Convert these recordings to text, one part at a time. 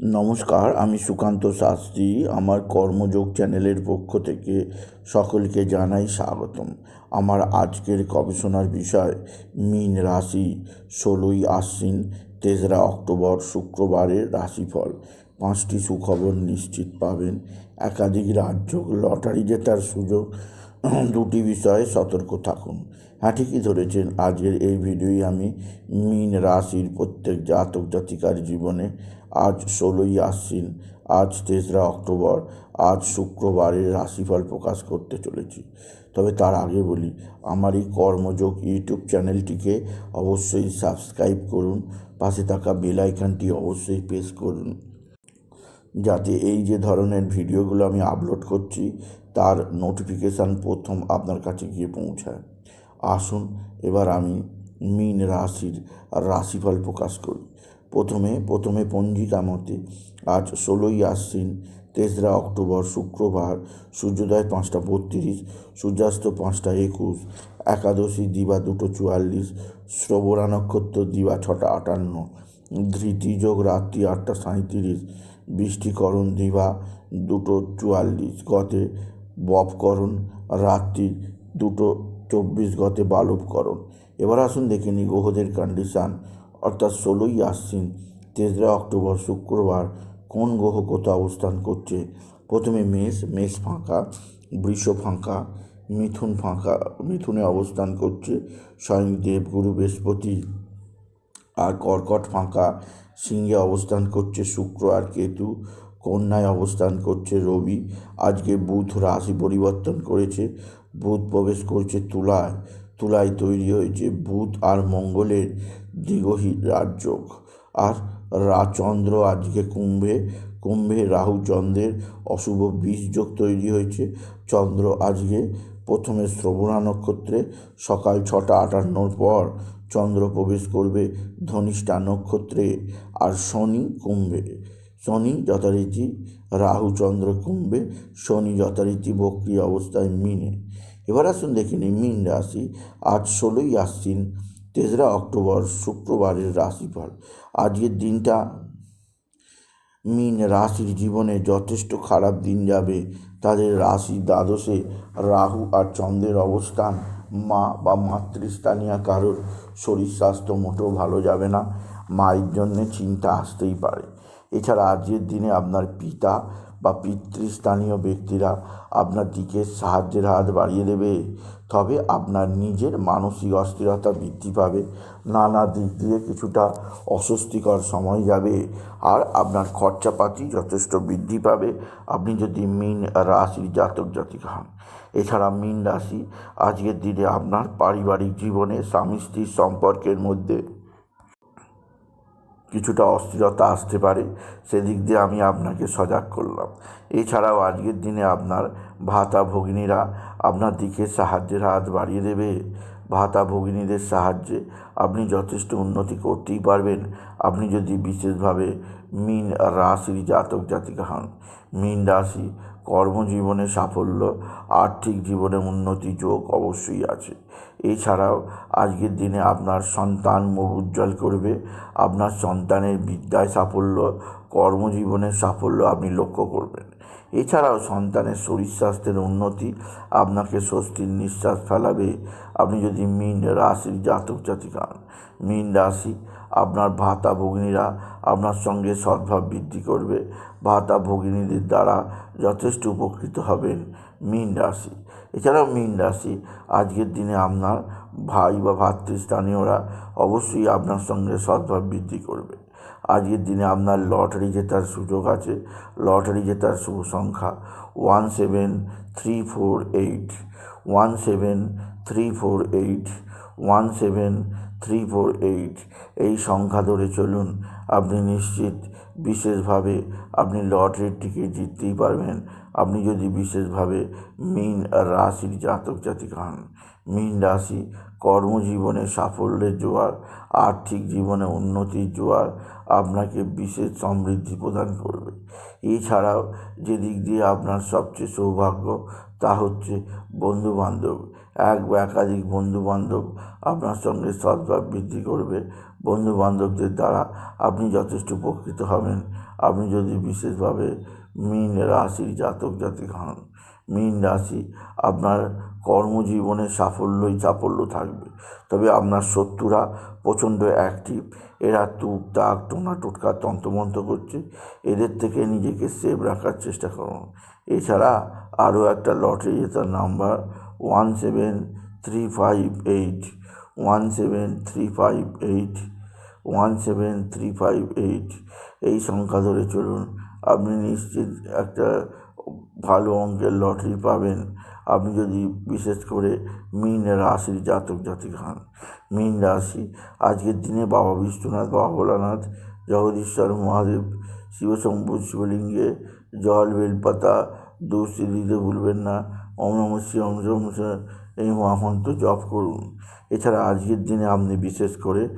নমস্কার, আমি সুকান্ত শাস্ত্রী। আমার কর্মযোগ চ্যানেলের পক্ষ থেকে সকলকে জানাই স্বাগতম। আমার আজকের গবেষণার বিষয়, মীন রাশি, ষোলোই আশ্বিন, তেসরা অক্টোবর, শুক্রবারের রাশিফল। পাঁচটি সুখবর নিশ্চিত পাবেন। একাধিক রাজ্য লটারি জেতার সুযোগ। দুটি বিষয়ে সতর্ক থাকুন। হ্যাঁ ঠিকই ধরেছেন, আজকের এই ভিডিওই আমি মীন রাশির প্রত্যেক জাতক জাতিকার জীবনে আজ ষোলোই আশ্বিন, আজ তেসরা অক্টোবর, আজ শুক্রবারের রাশিফল প্রকাশ করতে চলেছি। তবে তার আগে বলি, আমার এই কর্মযোগ ইউটিউব চ্যানেলটিকে অবশ্যই সাবস্ক্রাইব করুন, পাশে থাকা বেল অবশ্যই প্রেস করুন। যাতে এই যে ধরনের ভিডিওগুলো আমি আপলোড করছি, তার নোটিফিকেশান প্রথম আপনার কাছে গিয়ে পৌঁছায়। আসুন, এবার আমি মীন রাশির রাশিফল প্রকাশ করি। প্রথমে প্রথমে পঞ্জিকা মতে আজ ষোলোই আশ্বিন, তেসরা অক্টোবর, শুক্রবার, সূর্যোদয় পাঁচটা বত্রিশ, সূর্যাস্ত পাঁচটা একুশ, একাদশী দিবা দুটো চুয়াল্লিশ, শ্রবণা নক্ষত্র দিবা ছটা আটান্ন, ধৃতি যোগ রাত্রি আটটা সাঁত্রিশ বৃষ্টিকরণ দিবা দুটো চুয়াল্লিশ গতে বপকরণ, রাত্রি দুটো চব্বিশ গতে বালবকরণ। এবার আসুন দেখে নিই গ্রহদের কন্ডিশান অর্থাৎ ষোলোই আশ্বিন, তেসরা অক্টোবর, শুক্রবার, কোন গ্রহ কোথাও অবস্থান করছে? প্রথমে মেষ মেষ ফাঁকা, বৃষ ফাঁকা, মিথুন ফাঁকা, মিথুনে অবস্থান করছে স্বয়ং দেবগুরু বৃহস্পতি। আর কর্কট ফাঁকা, সিংহে অবস্থান করছে শুক্র আর কেতু, কন্যায় অবস্থান করছে রবি। আজকে বুধ রাশি পরিবর্তন করেছে, বুধ প্রবেশ করছে তুলায়। তুলায় তৈরি হয়েছে বুধ আর মঙ্গলের দ্বিগহী রাজযোগ। আর রা চন্দ্র আজকে কুম্ভে কুম্ভে রাহু চন্দ্রের অশুভ বীজযোগ তৈরি হয়েছে। চন্দ্র আজকে প্রথমে শ্রবণা নক্ষত্রে, সকাল ছটা আটান্নর পর চন্দ্র প্রবেশ করবে ধনিষ্ঠা নক্ষত্রে আর শনি কুম্ভে। শনি যথারীতি রাহু চন্দ্র কুম্ভে, শনি যথারীতি বক্রি অবস্থায় মিনে। এবার আসুন দেখিনি মিন রাশি আজ ষোলোই আশ্বিন। তেসরা অক্টোবর, শুক্রবারের রাশিফল। আজকের দিনটা মিন রাশির জীবনে যথেষ্ট খারাপ দিন যাবে। তাদের রাশি দ্বাদশে রাহু আর চন্দ্রের অবস্থান মা বা মাতৃস্থানীয় কারোর শরীর স্বাস্থ্য মোটেও ভালো যাবে না। মায়ের জন্যে চিন্তা আসতেই পারে। এছাড়া আজকের দিনে আপনার পিতা বা পিতৃস্থানীয় ব্যক্তিরা আপনার দিকে সাহায্যের হাত বাড়িয়ে দেবে। তবে আপনার নিজের মানসিক অস্থিরতা বৃদ্ধি পাবে। নানা দিক দিয়ে কিছুটা অস্বস্তিকর সময় যাবে। আর আপনার খরচাপাতি যথেষ্ট বৃদ্ধি পাবে। আপনি যদি মিন রাশির জাতক জাতিকা হন, এছাড়া মিন রাশি আজকের দিনে আপনার পারিবারিক জীবনে স্বামী স্ত্রীর সম্পর্কের মধ্যে কিছুটা অস্থিরতা আসতে পারে, সেদিক দিয়ে আমি আপনাকে সজাগ করলাম। এছাড়াও আজকের দিনে আপনার ভাতা ভগিনীরা আপনার দিকে সাহায্যের হাত বাড়িয়ে দেবে। ভাতা ভগিনীদের সাহায্যে আপনি যথেষ্ট উন্নতি করতেই পারবেন। আপনি যদি বিশেষভাবে মিন রাশির জাতক জাতিকা হন, মিন রাশি কর্মজীবনে সাফল্য, আর্থিক জীবনে উন্নতি যোগ অবশ্যই আছে। এছাড়াও আজকের দিনে আপনার সন্তান মুখ উজ্জ্বল করবে, আপনার সন্তানের বিদ্যায় সাফল্য কর্মজীবনের সাফল্য আপনি লক্ষ্য করবেন। এছাড়াও সন্তানের শরীর স্বাস্থ্যের উন্নতি, আপনাকে স্বস্তির নিঃশ্বাস ফেলাবে। আপনি যদি মিন রাশির জাতক জাতিকা হন, মিন রাশি আপনার ভাতা ভগিনীরা আপনার সঙ্গে সদ্ভাব বৃদ্ধি করবে। ভাতা ভগিনীদের দ্বারা যথেষ্ট উপকৃত হবেন মীন রাশি। এছাড়াও মীন রাশি, আজকের দিনে আপনার ভাই বা ভাতৃস্থানীয়রা অবশ্যই আপনার সঙ্গে সদ্ভাব বৃদ্ধি করবে। আজকের দিনে আপনার লটারি জেতার সুযোগ আছে। লটারি জেতার শুভ সংখ্যা one seven three four eight, one seven three four eight. One seven three four eight এই সংখ্যা ধরে চলুন। আপনি নিশ্চিত, বিশেষভাবে আপনি লটারির টিকিট জিততেই পারবেন। আপনি যদি বিশেষভাবে মীন রাশির জাতক জাতিকা হন, মীন রাশি কর্মজীবনে সাফল্যের জোয়ার, আর্থিক জীবনে উন্নতির জোয়ার আপনাকে বিশেষ সমৃদ্ধি প্রদান করবে। এছাড়াও যে দিক দিয়ে আপনার সবচেয়ে সৌভাগ্য তা হচ্ছে বন্ধুবান্ধব। এক বা একাধিক বন্ধুবান্ধব আপনার সঙ্গে সদ্ভাব বৃদ্ধি করবে। বন্ধু বান্ধবদের দ্বারা আপনি যথেষ্ট উপকৃত হবেন। আপনি যদি বিশেষভাবে মীন রাশির জাতক জাতিক হন। মীন রাশি আপনার কর্মজীবনে সাফল্যই সাফল্য থাকবে। তবে আপনার শত্রুরা প্রচণ্ড অ্যাক্টিভ এরা তুক তাক, টোনা টোটকা, তন্ত্রমন্ত্র করছে। এদের থেকে নিজেকে সেভ রাখার চেষ্টা করুন। এছাড়া আরও একটা লটারি জেতার number one seven three five eight one seven three five eight one seven three five eight এই সংখ্যা ধরে চলুন। আপনি নিশ্চিত একটা ভালো অঙ্কের লটারি পাবেন। আপনি যদি বিশেষ করে মীন রাশির জাতক জাতিক হন। মীন রাশি, আজকের দিনে বাবা বিশ্বনাথ, বাবা ভোলানাথ, জগদীশ্বর, মহাদেব, শিবশম্ভু, শিবলিঙ্গে, জল, বেলপাতা দুশ্রী দিতে ভুলবেন না। ওম শিব ওম এই মহামন্ত্র জপ করুন। এছাড়া আজকের দিনে আপনি বিশেষ করে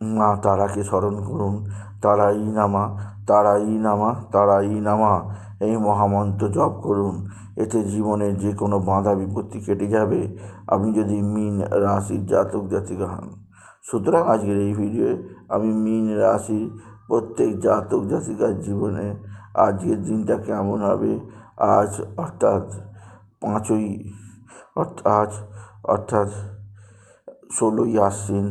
মা, তারাকে স্মরণ করুন। তারাই নামা তারাই নামা তারাই নামা। এই মহামন্ত্র জপ করুন। এতে জীবনের যে কোনো বাধা বিপত্তি কেটে যাবে। আপনি যদি মিন রাশির জাতক জাতিকা হন। সুতরাং আজকের এই ভিডিওয়ে আমি মিন রাশির প্রত্যেক জাতক জাতিকার জীবনে আজকের দিনটা কেমন হবে? আজ অর্থাৎ পাঁচই আজ অর্থাৎ ষোলোই আশ্বিন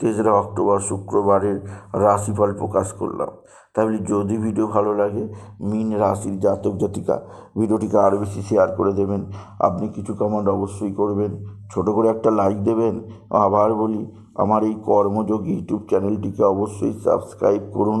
তেসরা অক্টোবর শুক্রবারের রাশিফল প্রকাশ করলাম। তাহলে যদি ভিডিও ভালো লাগে, মিন রাশির জাতক জাতিকা, ভিডিওটিকে আরও বেশি শেয়ার করে দেবেন। আপনি কিছু কমেন্ট অবশ্যই করবেন। ছোট করে একটা লাইক দেবেন। আবার বলি, আমার এই কর্মযোগ ইউটিউব চ্যানেলটিকে অবশ্যই সাবস্ক্রাইব করুন।